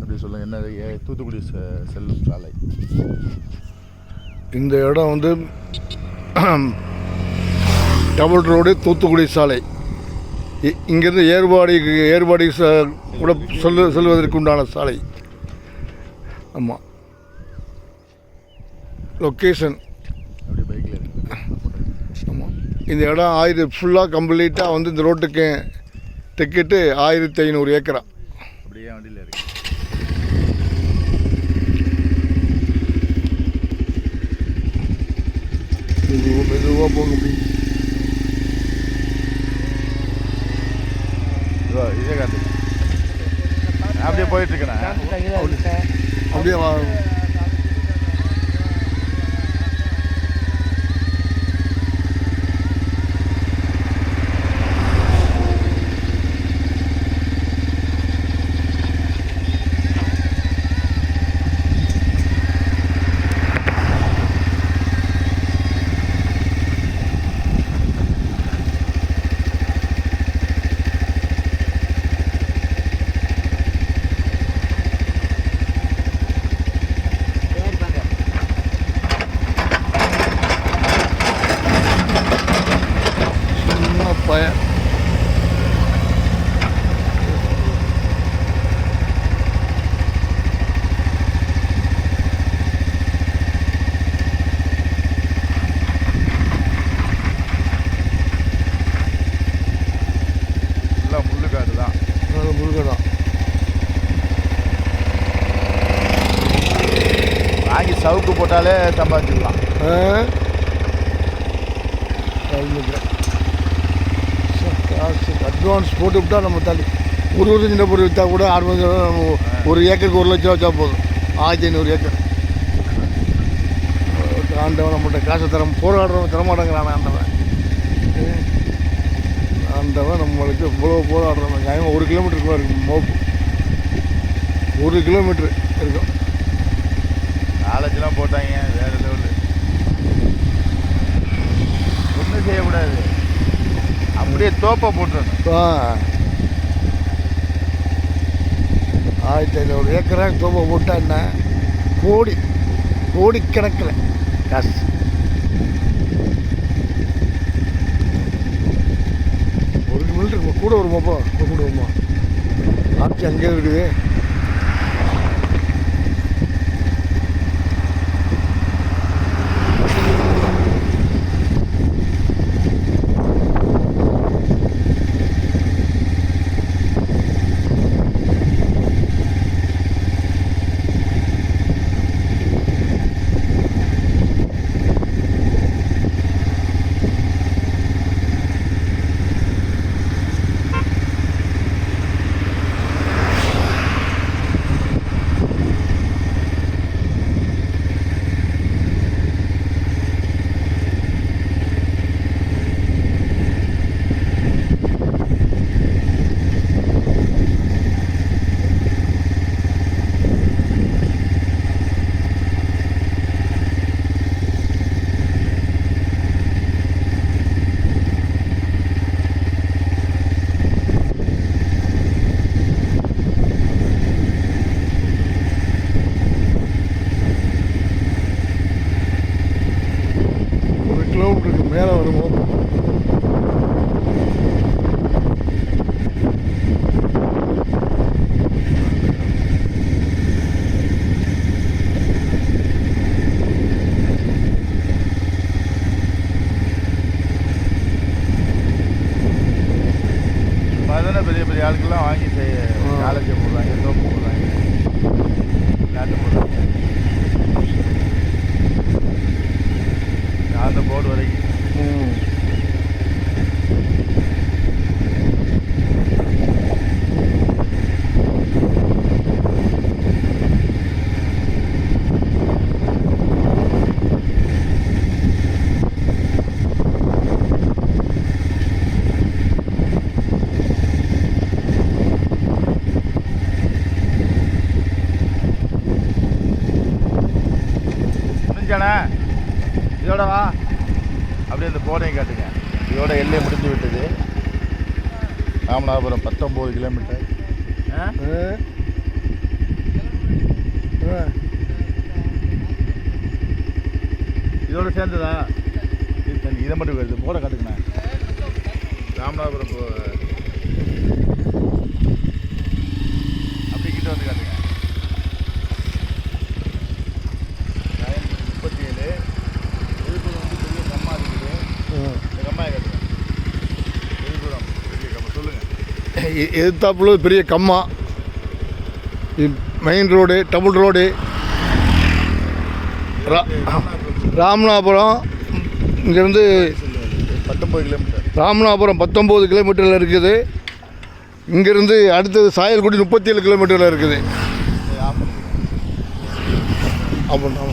அப்படி சொல்லுங்கள் என்ன தூத்துக்குடி செல்லும் சாலை. இந்த இடம் வந்து டபுள் ரோடு தூத்துக்குடி சாலை. இங்கிருந்து ஏர்வாடி ச கூட செல்லு செல்வதற்கு உண்டான சாலை. ஆமாம் லொக்கேஷன் ஆமாம் இந்த இடம் ஆயிரம் ஃபுல்லாக கம்ப்ளீட்டாக வந்து இந்த ரோட்டுக்கு டிக்கெட்டு ஆயிரத்தி ஐநூறு ஏக்கரா. அப்படியே வண்டியில் இருக்கு மெதுவாக மெதுவாக இதோ விஜயகாந்த் அப்படியே போயிட்டு இருக்கேண்ணா. அப்படியே சவுக்கு போட்டாலே சம்பாதிச்சிடலாம் காசு அட்வான்ஸ் போட்டு விட்டா நம்ம தள்ளி. ஒரு ஒரு சின்ன பொருள் விற்றா கூட ரூபா நம்ம ஒரு ஏக்கருக்கு ஒரு லட்சம் வச்சா போதும். ஆயிரத்தி ஐநூறு ஏக்கர். ஆண்டவன் நம்மகிட்ட காசை தர போராடுறவன் தரமாட்டேங்கிறான் ஆண்டவன். ஆண்டவன் நம்மளுக்கு இவ்வளோ போராடுறவன். நியாயமாக ஒரு கிலோமீட்டருக்கு இருக்கும் மோப்பு. ஒரு கிலோமீட்ரு இருக்கும். நாலஞ்சுலாம் போட்டாங்க வேற லெவலு. ஒன்றும் செய்யக்கூடாது. அப்படியே தோப்பை போட்டுறணும். ஆ. ஆயிரத்தி ஐநூறு ஏக்கரா தோப்பை போட்டா என்ன? கோடி கோடி கணக்கில் காசு. ஒரு கிலோமீட்டர். கூட வருமாப்பா கூட வருமா ஆட்சி அங்கேயே இருக்குது ஒரு கிலோமீட்டருக்கு மேலே வருமோ அதுதானே பெரிய பெரிய ஆட்கள்லாம் வாங்கி செய்ய. காலேஜை போடுறாங்க தோப்பு போடுறாங்க லேண்டு போடுறாங்க. அந்த போர்டு வரைக்கும். இதோட வா அப்படியே இந்த போர்டையும் காட்டுங்க. இதோட எல்லை முடிஞ்சு விட்டது. ராமநாதபுரம் பத்தொம்போது கிலோமீட்டர். இதோட சேர்ந்ததா? இது மட்டும் வருது போட காட்டுங்கண்ணா. ராமநாதபுரம் அப்படி கிட்ட வந்து காட்டுங்க முப்பத்தி ஏழு விழுப்புரம் வந்து பெரிய கம்மா இருக்குது ஆ. இந்த கம்மாயை காட்டுங்க விழுப்புரம் பெரிய கம்மா சொல்லுங்கள் எ- எதிர்த்தாப்புல பெரிய கம்மா. Main road double road Ramanathapuram இங்கேருந்து பத்தொம்பது கிலோமீட்டர் ராமநாதபுரம் பத்தொம்போது கிலோமீட்டரில் இருக்குது. இங்கேருந்து அடுத்தது சாயல்குடி முப்பத்தி ஏழு கிலோமீட்டரில் இருக்குது. ஆமாம் அப்படின்னா